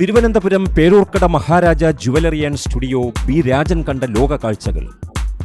Thiruvananthapuram Peroorkada Maharaja jewellery and studio B Rajan കണ്ട ലോക കാഴ്ചകൾ.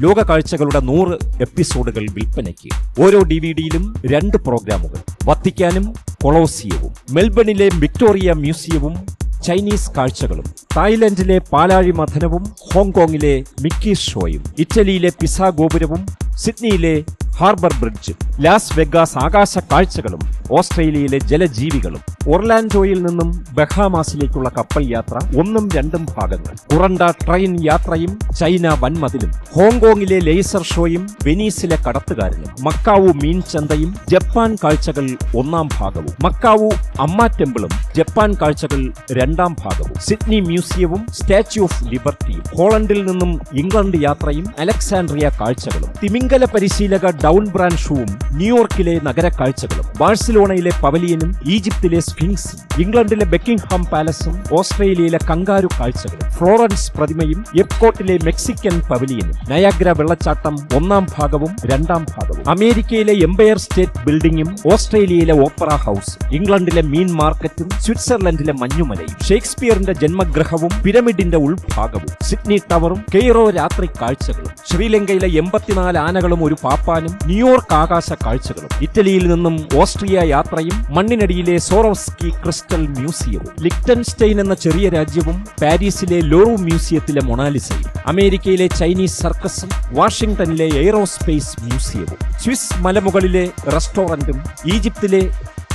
ലോക കാഴ്ചകളുടെ നൂറ് എപ്പിസോഡുകൾ വിൽപ്പനയ്ക്ക്. ഓരോ ഡി വി ഡിയിലും രണ്ട് പ്രോഗ്രാമുകൾ. വത്തിക്കാനും കൊളോസിയവും. മെൽബണിലെ വിക്ടോറിയ മ്യൂസിയവും ചൈനീസ് കാഴ്ചകളും. തായ്ലൻഡിലെ പാലാഴി മഥനവും ഹോങ്കോങ്ങിലെ മിക്കി ഷോയും. ഇറ്റലിയിലെ പിസ ഗോപുരവും സിഡ്നിയിലെ ഹാർബർ ബ്രിഡ്ജും. ലാസ് വെഗാസ് ആകാശ കാഴ്ചകളും ഓസ്ട്രേലിയയിലെ ജലജീവികളും ഒർലാൻഡോയിൽ നിന്നും ബഹാമാസിലേക്കുള്ള കപ്പൽ യാത്ര ഒന്നും രണ്ടും ഭാഗങ്ങൾ. ഉറണ്ട ട്രെയിൻ യാത്രയും ചൈന വൻമതിലും. ഹോങ്കോങ്ങിലെ ലേസർ ഷോയും വെനീസിലെ കടത്തുകാരനും മക്കാവു മീൻ ചന്തയും ജപ്പാൻ കാഴ്ചകൾ ഒന്നാം ഭാഗവും. മക്കാവു അമ്മ ടെമ്പിളും ജപ്പാൻ കാഴ്ചകൾ രണ്ടാം ഭാഗവും. സിഡ്നി മ്യൂസിയവും സ്റ്റാച്യു ഓഫ് ലിബർട്ടിയും. ഹോളണ്ടിൽ നിന്നും ഇംഗ്ലണ്ട് യാത്രയും അലക്സാൻഡ്രിയ കാഴ്ചകളും. തിമിംഗല പരിശീലക ഡൗൺ ബ്രാൻഷുവും ന്യൂയോർക്കിലെ നഗര കാഴ്ചകളും ബാഴ്സലോണയിലെ പവലിയനും ഈജിപ്തിലെ സ്ഫിങ്സും ഇംഗ്ലണ്ടിലെ ബെക്കിംഗ്ഹാം പാലസും ഓസ്ട്രേലിയയിലെ കങ്കാരു കാഴ്ചകളും ഫ്ലോറൻസ് പ്രതിമയും എപ്കോട്ടിലെ മെക്സിക്കൻ പവലിയനും നയാഗ്ര വെള്ളച്ചാട്ടം ഒന്നാം ഭാഗവും രണ്ടാം ഭാഗവും അമേരിക്കയിലെ എംപയർ സ്റ്റേറ്റ് ബിൽഡിംഗും ഓസ്ട്രേലിയയിലെ ഓപ്പറ ഹൗസ് ഇംഗ്ലണ്ടിലെ മീൻ മാർക്കറ്റും സ്വിറ്റ്സർലൻഡിലെ മഞ്ഞുമലയും ഷേക്സ്പിയറിന്റെ ജന്മഗ്രഹവും പിരമിഡിന്റെ ഉൾഭാഗവും സിഡ്നി ടവറും കെയ്റോ രാത്രി കാഴ്ചകളും ശ്രീലങ്കയിലെ എൺപത്തിനാല് ആനകളും ഒരു പാപ്പാനും ന്യൂയോർക്ക് ആകാശ കാഴ്ചകളും. ഇറ്റലിയിൽ നിന്നും ഓസ്ട്രിയ യാത്രയും മണ്ണിനടിയിലെ സോറോസ്കി ക്രിസ്റ്റൽ മ്യൂസിയവും ലിക്ടൻസ്റ്റൈൻ എന്ന ചെറിയ രാജ്യവും പാരീസിലെ ലോറു മ്യൂസിയത്തിലെ മൊണാലിസയും അമേരിക്കയിലെ ചൈനീസ് സർക്കസും വാഷിംഗ്ടണിലെ എയ്റോസ്പേസ് മ്യൂസിയവും സ്വിസ് മലമുകളിലെ റെസ്റ്റോറന്റും ഈജിപ്തിലെ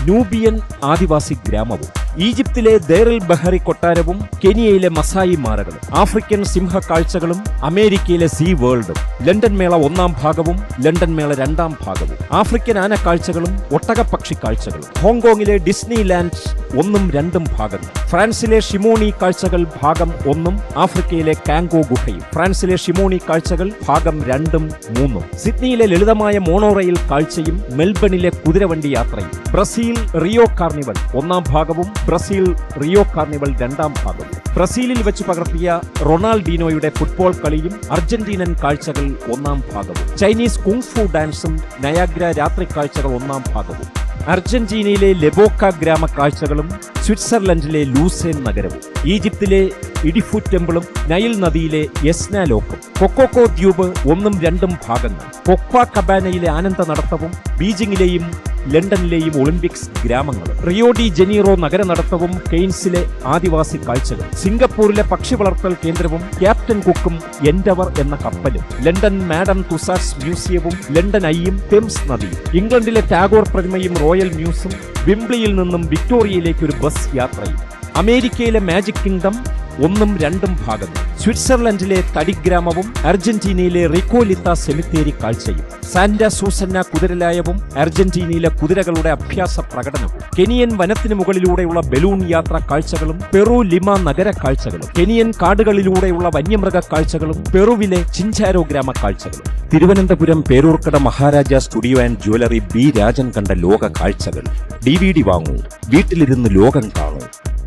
നൂബിയൻ ആദിവാസി ഗ്രാമവും. ഈജിപ്തിലെ ദേറിൽ ബഹറി കൊട്ടാരവും കെനിയയിലെ മസായി മാറകളും ആഫ്രിക്കൻ സിംഹ കാഴ്ചകളും അമേരിക്കയിലെ സീ വേൾഡും ലണ്ടൻ മേള ഒന്നാം ഭാഗവും ലണ്ടൻ മേള രണ്ടാം ഭാഗവും ആഫ്രിക്കൻ ആന കാഴ്ചകളും ഒട്ടകപ്പക്ഷി കാഴ്ചകളും ഹോങ്കോങ്ങിലെ ഡിസ്നി ലാൻഡ് ഒന്നും രണ്ടും ഭാഗങ്ങൾ ഫ്രാൻസിലെ ഷിമോണി കാഴ്ചകൾ ഭാഗം ഒന്നും ആഫ്രിക്കയിലെ കാങ്കോ ഗുഹയും ഫ്രാൻസിലെ ഷിമോണി കാഴ്ചകൾ ഭാഗം രണ്ടും മൂന്നും സിഡ്നിയിലെ ലളിതമായ മോണോറയിൽ കാഴ്ചയും മെൽബണിലെ കുതിരവണ്ടി യാത്രയും ബ്രസീൽ റിയോ കാർണിവൽ ഒന്നാം ഭാഗവും ബ്രസീൽ റിയോ കാർണിവൽ രണ്ടാം ഭാഗം. ബ്രസീലിൽ വെച്ച് പകർത്തിയ റൊണാൾഡീനോയുടെ ഫുട്ബോൾ കളിയും അർജന്റീനൻ കാഴ്ചകൾ ഒന്നാം ഭാഗവും. ചൈനീസ് കുങ്ഫു ഡാൻസും നയാഗ്ര രാത്രി കാഴ്ചകൾ ഒന്നാം ഭാഗവും. അർജന്റീനയിലെ ലെബോക്ക ഗ്രാമ കാഴ്ചകളും സ്വിറ്റ്സർലൻഡിലെ ലൂസേൻ നഗരവും. ഈജിപ്തിലെ ഇഡിഫു ടെമ്പിളും നൈൽ നദിയിലെ യസ്ന ലോക്കും. കൊക്കോക്കോ ദ്വീപ് ഒന്നും രണ്ടും ഭാഗങ്ങൾ. കൊക്വ കബാനയിലെ ആനന്ദ നടത്തവും ബീജിംഗിലെയും ലണ്ടനിലെയും ഒളിമ്പിക്സ് ഗ്രാമങ്ങൾ റിയോ ഡി ജനീറോ നഗര നടത്തവും കെയ്ൻസിലെ ആദിവാസി കാഴ്ചകൾ. സിംഗപ്പൂരിലെ പക്ഷി വളർത്തൽ കേന്ദ്രവും ക്യാപ്റ്റൻ കുക്കും എൻഡവർ എന്ന കപ്പലും. ലണ്ടൻ മാഡം തുസാസ് മ്യൂസിയവും ലണ്ടൻ ഐയും തെംസ് നദിയും. ഇംഗ്ലണ്ടിലെ ടാഗോർ പ്രതിമയും റോയൽ മ്യൂസും വിംബ്ലിയിൽ നിന്നും വിക്ടോറിയയിലേക്ക് ഒരു ബസ് യാത്രയും. അമേരിക്കയിലെ മാജിക് കിങ്ഡം ഒന്നും രണ്ടും ഭാഗങ്ങൾ. സ്വിറ്റ്സർലൻഡിലെ തടിഗ്രാമവും അർജന്റീനയിലെ റിക്കോലിത്ത സെമിത്തേരി കാഴ്ചയും സാന്റ സൂസന്ന കുതിരലായവും അർജന്റീനയിലെ കുതിരകളുടെ അഭ്യാസ പ്രകടനവും കെനിയൻ വനത്തിന് മുകളിലൂടെയുള്ള ബലൂൺ യാത്ര കാഴ്ചകളും പെറു ലിമ നഗര കാഴ്ചകളും കെനിയൻ കാടുകളിലൂടെയുള്ള വന്യമൃഗ കാഴ്ചകളും പെറുവിലെ ചിഞ്ചാരോ ഗ്രാമ കാഴ്ചകളും. Thiruvananthapuram Peroorkada Maharaja studio and jewellery B Rajan കണ്ട ലോക കാഴ്ചകൾ. ഡി വി ഡി വാങ്ങൂ. വീട്ടിലിരുന്ന് ലോകം കാണൂ.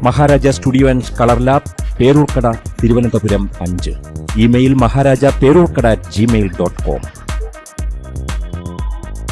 Maharaja studio and colour lab Peroorkada Thiruvananthapuram അഞ്ച്. Email Maharaja Peroorkada at Gmail dot com